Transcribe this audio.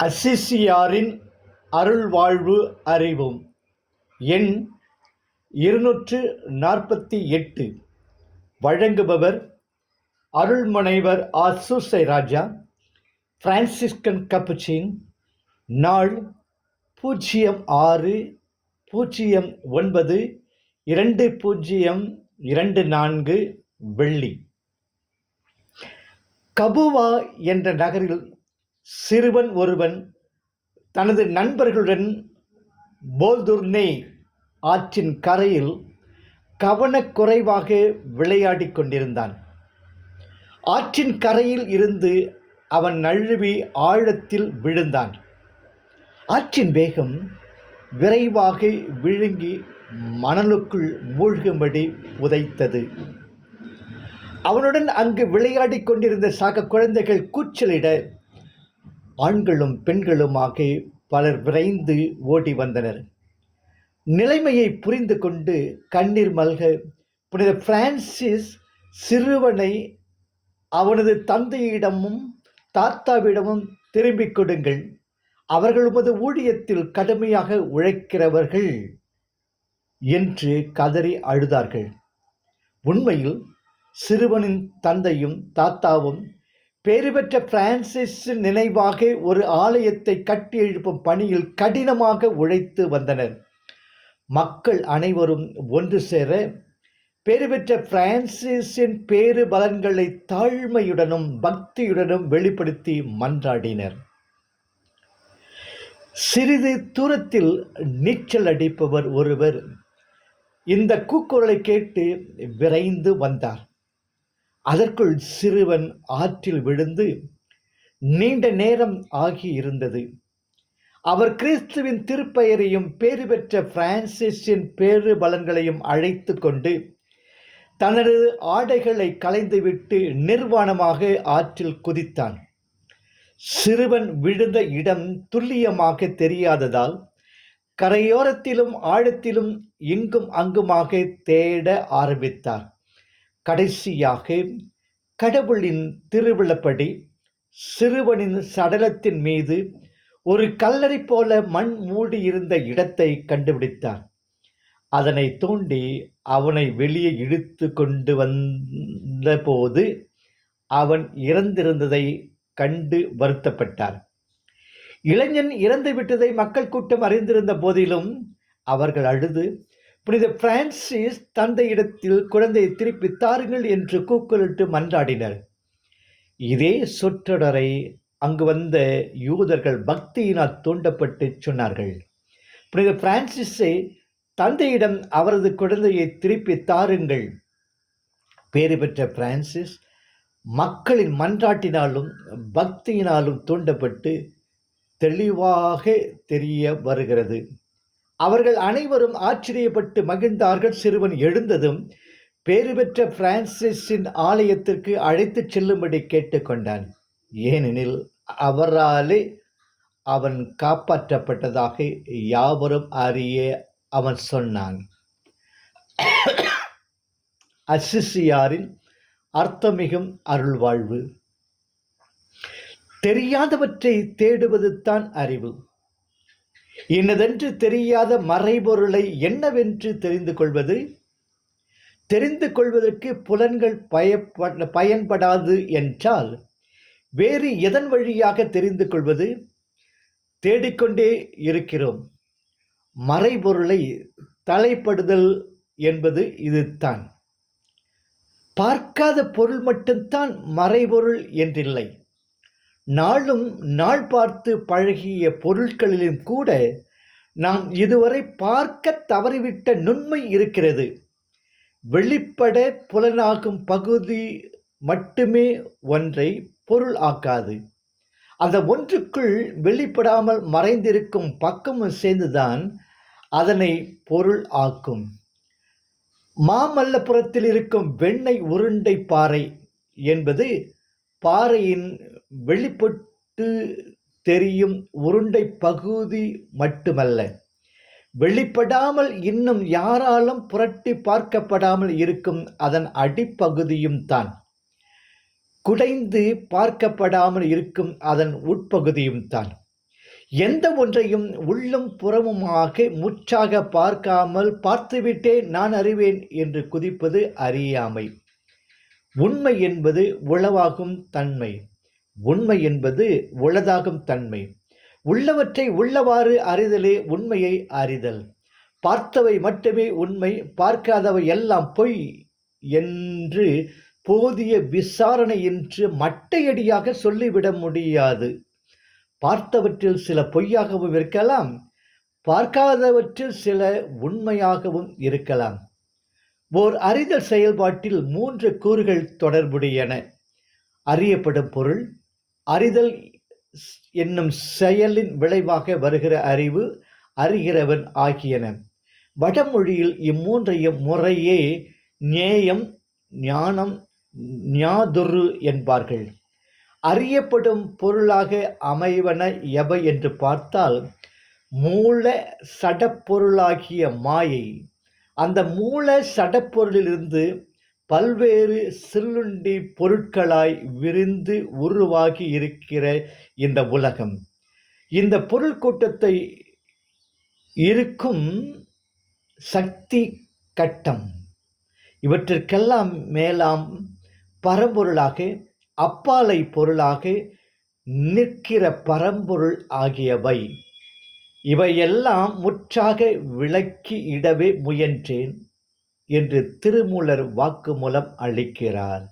அசிசியாரின் அருள்வாழ்வு அறிவோம். எண் இருநூற்று நாற்பத்தி எட்டு. வழங்குபவர் அருள்முனைவர் ஆசூசை ராஜா பிரான்சிஸ்கன் கப்புச்சின். நாள் பூஜ்ஜியம் ஆறு பூஜ்ஜியம் ஒன்பது இரண்டு பூஜ்ஜியம் இரண்டு நான்கு வெள்ளி. கபுவா என்ற நகரில் சிறுவன் ஒருவன் தனது நண்பர்களுடன் போல்துர்னே ஆற்றின் கரையில் கவனக்குறைவாக விளையாடிக் கொண்டிருந்தான். ஆற்றின் கரையில் இருந்து அவன் நழுவி ஆழத்தில் விழுந்தான். ஆற்றின் வேகம் விரைவாக விழுங்கி மணலுக்குள் மூழ்கும்படி உதைத்தது. அவனுடன் அங்கு விளையாடிக் கொண்டிருந்த சக குழந்தைகள் கூச்சலிட ஆண்களும் பெண்களுமாக பலர் விரைந்து ஓடி வந்தனர். நிலைமையை புரிந்து கொண்டு கண்ணீர் மல்க புனித பிரான்சிஸ் சிறுவனை அவனது தந்தையிடமும் தாத்தாவிடமும் திரும்பிக் கொடுங்கள். அவர்கள் உமது ஊழியத்தில் கடுமையாக உழைக்கிறவர்கள் என்று கதறி அழுதார்கள். உண்மையில் சிறுவனின் தந்தையும் தாத்தாவும் பெறுபெற்ற பிரான்சிஸ் நினைவாக ஒரு ஆலயத்தை கட்டி எழுப்பும் பணியில் கடினமாக உழைத்து வந்தனர். மக்கள் அனைவரும் ஒன்று சேர பெறுபெற்ற பிரான்சிஸின் பேறு பலன்களை தாழ்மையுடனும் பக்தியுடனும் வெளிப்படுத்தி மன்றாடினர். சிறிது தூரத்தில் நீச்சல் அடிப்பவர் ஒருவர் இந்த கூக்குரலை கேட்டு விரைந்து வந்தார். அதற்குள் சிறுவன் ஆற்றில் விழுந்து நீண்ட நேரம் ஆகி இருந்தது அவர் கிறிஸ்துவின் திருப்பெயரையும் பேறு பெற்ற பிரான்சிஸின் பேறு பலன்களையும் அழைத்து கொண்டு தனது ஆடைகளை களைந்துவிட்டு நிர்வாணமாக ஆற்றில் குதித்தான். சிறுவன் விழுந்த இடம் துல்லியமாக தெரியாததால் கரையோரத்திலும் ஆழத்திலும் இங்கும் அங்குமாக தேட ஆரம்பித்தார். கடைசியாக கடவுளின் திருவிழப்படி சிறுவனின் சடலத்தின் மீது ஒரு கல்லறை போல மண் மூடியிருந்த இடத்தை கண்டுபிடித்தார். அதனை தோண்டி அவனை வெளியே இழுத்து கொண்டு வந்தபோது அவன் இறந்திருந்ததை கண்டு வருத்தப்பட்டார். இளைஞன் இறந்து விட்டதை மக்கள் கூட்டம் அறிந்திருந்த போதிலும் அவர்கள் அழுது புனித பிரான்சிஸ் தந்தையிடத்தில் குழந்தையை திருப்பி தாருங்கள் என்று கூக்குலிட்டு மன்றாடினர். இதே சொற்றொடரை அங்கு வந்த யூதர்கள் பக்தியினால் தூண்டப்பட்டு சொன்னார்கள். புனித பிரான்சிஸை தந்தையிடம் அவரது குழந்தையை திருப்பி தாருங்கள். பேறு பெற்ற பிரான்சிஸ் மக்களின் மன்றாட்டினாலும் பக்தியினாலும் தூண்டப்பட்டு தெளிவாக தெரிய வருகிறது. அவர்கள் அனைவரும் ஆச்சரியப்பட்டு மகிழ்ந்தார்கள். சிறுவன் எழுந்ததும் பேறு பெற்ற பிரான்சிஸின் ஆலயத்திற்கு அழைத்துச் செல்லும்படி கேட்டுக்கொண்டான். ஏனெனில் அவராலே அவன் காப்பாற்றப்பட்டதாக யாவரும் அறிய அவன் சொன்னான். அசிசியாரின் அர்த்தமிகும் அருள்வாழ்வு. தெரியாதவற்றை தேடுவது தான் அறிவு. இன்னதென்று தெரியாத மறைபொருளை என்னவென்று தெரிந்து கொள்வது? தெரிந்து கொள்வதற்கு புலன்கள் பயப்பட பயன்படாது என்றால் வேறு எதன் வழியாக தெரிந்து கொள்வது? தேடிக்கொண்டே இருக்கிறோம். மறைபொருளை தலைப்படுதல் என்பது இதுதான். பார்க்காத பொருள் மட்டும்தான் மறைபொருள் என்றில்லை. நாளும் நாள் பார்த்து பழகிய பொருட்களிலும் கூட நாம் இதுவரை பார்க்க தவறிவிட்ட நுண்மை இருக்கிறது. வெளிப்பட புலனாகும் பகுதி மட்டுமே ஒன்றை பொருள் ஆக்காது. அந்த ஒன்றுக்குள் வெளிப்படாமல் மறைந்திருக்கும் பக்கமும் சேர்ந்துதான் அதனை பொருள் ஆக்கும். மாமல்லபுரத்தில் இருக்கும் வெண்ணெய் உருண்டை பாறை என்பது பாறையின் வெளிப்பட்டு தெரியும் உருண்டை பகுதி மட்டுமல்ல. வெளிப்படாமல் இன்னும் யாராலும் புரட்டி பார்க்கப்படாமல் இருக்கும் அதன் அடிப்பகுதியும் தான். குடைந்து பார்க்கப்படாமல் இருக்கும் அதன் உட்பகுதியும் தான். எந்த ஒன்றையும் உள்ளும் புறமுமாக முற்றாக பார்க்காமல் பார்த்துவிட்டே நான் அறிவேன் என்று குதிப்பது அறியாமை. உண்மை என்பது உளவாகும் தன்மை. உண்மை என்பது உளதாகும் தன்மை. உள்ளவற்றை உள்ளவாறு அறிதலே உண்மையை அறிதல். பார்த்தவை மட்டுமே உண்மை பார்க்காதவை எல்லாம் பொய் என்று போதிய விசாரணையின்றி மட்டையடியாக சொல்லிவிட முடியாது. பார்த்தவற்றில் சில பொய்யாகவும் இருக்கலாம் பார்க்காதவற்றில் சில உண்மையாகவும் இருக்கலாம். ஓர் அறிதல் செயல்பாட்டில் மூன்று கூறுகள் தொடர்புடையன. அறியப்படும் பொருள் அறிதல் என்னும் செயலின் விளைவாக வருகிற அறிவு அறிகிறவன் ஆகியன. வடமொழியில் இம்மூன்றையும் முறையே நேயம் ஞானம் ஞாதுரு என்பார்கள். அறியப்படும் பொருளாக அமைவன எவை என்று பார்த்தால் மூல சடப்பொருளாகிய மாயை. அந்த மூல சடப்பொருளிலிருந்து பல்வேறு சில்லுண்டி பொருட்களாய் விரிந்து உருவாகி இருக்கிற இந்த உலகம். இந்த பொருள் கூட்டத்தை இருக்கும் சக்தி கட்டம். இவற்றிற்கெல்லாம் மேலாம் பரம்பொருளாக அப்பாலை பொருளாக நிற்கிற பரம்பொருள் ஆகியவை. இவையெல்லாம் முற்றாக விளக்கி இடவே முயன்றேன். என்று திருமூலர் வாக்குமூலம் அளிக்கிறார்.